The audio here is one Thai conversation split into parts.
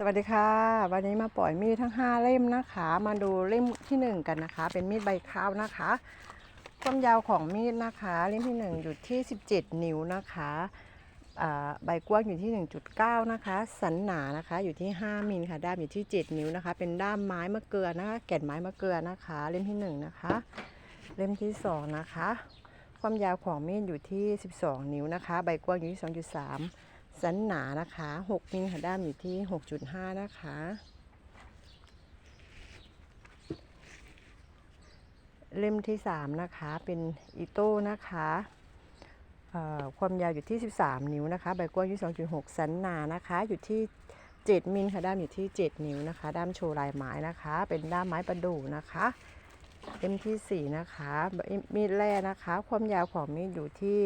สวัสดีค่ะ วันนี้มาปล่อยมีดทั้ง 5 เล่มนะคะ มาดูเล่มทีหนึ่1 กันนะคะ เป็นมีดใบข้าวนะคะ ความยาวของมีดนะคะ เล่มที่ 1 อยู่ที่ 17 นิ้วนะคะใบกว้างอยู่ที่ 1.9 นะคะ สันหนานะคะอยู่ที่ 5มิลค่ะด้ามอยู่ที่ 7 นิ้วนะคะ เป็นด้ามไม้มะเกลือนะคะแก่นไม้มะเกลือนะคะ เล่มที่ 1 นะคะ เล่มที่ 2 นะคะ ความยาวของมีดอยู่ที่ 12 นิ้วนะคะ ใบกว้างอยู่ที่ 2.3 สันหนานะคะ 6 มิลค่ะด้ามอยู่ที่ 6.5 นะคะ เล่มที่ 3 นะคะ เป็นอีโต้นะคะความยาวอยู่ที่ 13 นิ้วนะคะ ใบกว้างอยู่2.6 สันหนานะคะ อยู่ที่ 7 มิลค่ะ ด้ามอยู่ที่ 7 นิ้วนะคะ ด้ามโชว์ลายไม้นะคะ เป็นด้ามไม้ประดู่นะคะเล่มที่ 4 นะคะ มีดแร่นะคะ ความยาวของมีดอยู่ที่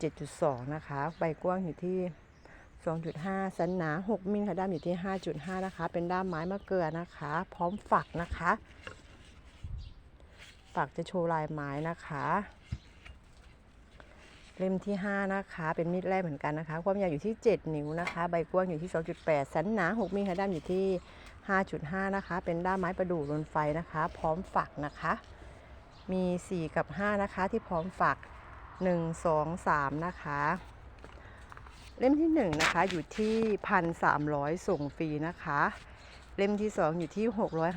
7.2 นะคะ ใบกว้างอยู่ที่ 2.5 สันหนา 6 มิลค่ะ ด้ามอยู่ที่ 5.5 นะคะ เป็นด้ามไม้มะเกลือนะคะ พร้อมฝักนะคะ ฝักจะโชว์ลายไม้นะคะ เล่มที่ 5 นะคะ เป็นมีดแรกเหมือนกันนะคะ ความยาวอยู่ที่ 7 นิ้วนะคะ ใบกว้างอยู่ที่ 2.8 สันหนา 6 มิลค่ะ ด้ามอยู่ที่ 5.5 นะคะ เป็นด้ามไม้ประดู่ลนไฟนะคะ พร้อมฝักนะคะ มี 4 กับ 5 นะคะ ที่พร้อมฝัก 1 2 3นะคะ เล่มที่1นะคะอยู่ที่1,300ส่งฟรีนะคะ เล่มที่2อยู่ที่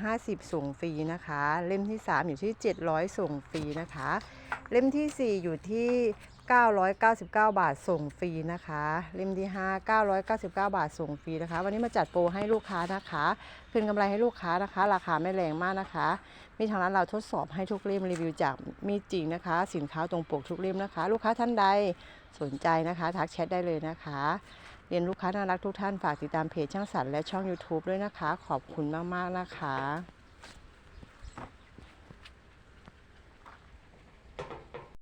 650ส่งฟรีนะคะ เล่มที่3อยู่ที่700ส่งฟรีนะคะ เล่มที่4อยู่ที่ 999 บาทส่งฟรีนะคะเล่มที่5 999 บาทส่งฟรีนะคะ วันนี้มาจัดโปรให้ลูกค้านะคะคืนกำไรให้ลูกค้านะคะ ราคาไม่แรงมากนะคะ มีทางร้านเราทดสอบให้ทุกเล่มรีวิวจากมีจริงนะคะ สินค้าตรงปกทุกเล่มนะคะ ลูกค้าท่านใดสนใจนะคะทักแชทได้เลยนะคะ เรียนลูกค้าน่ารักทุกท่านฝากติดตามเพจช่างสรรค์และช่อง YouTube ด้วยนะคะ ขอบคุณมากๆนะคะ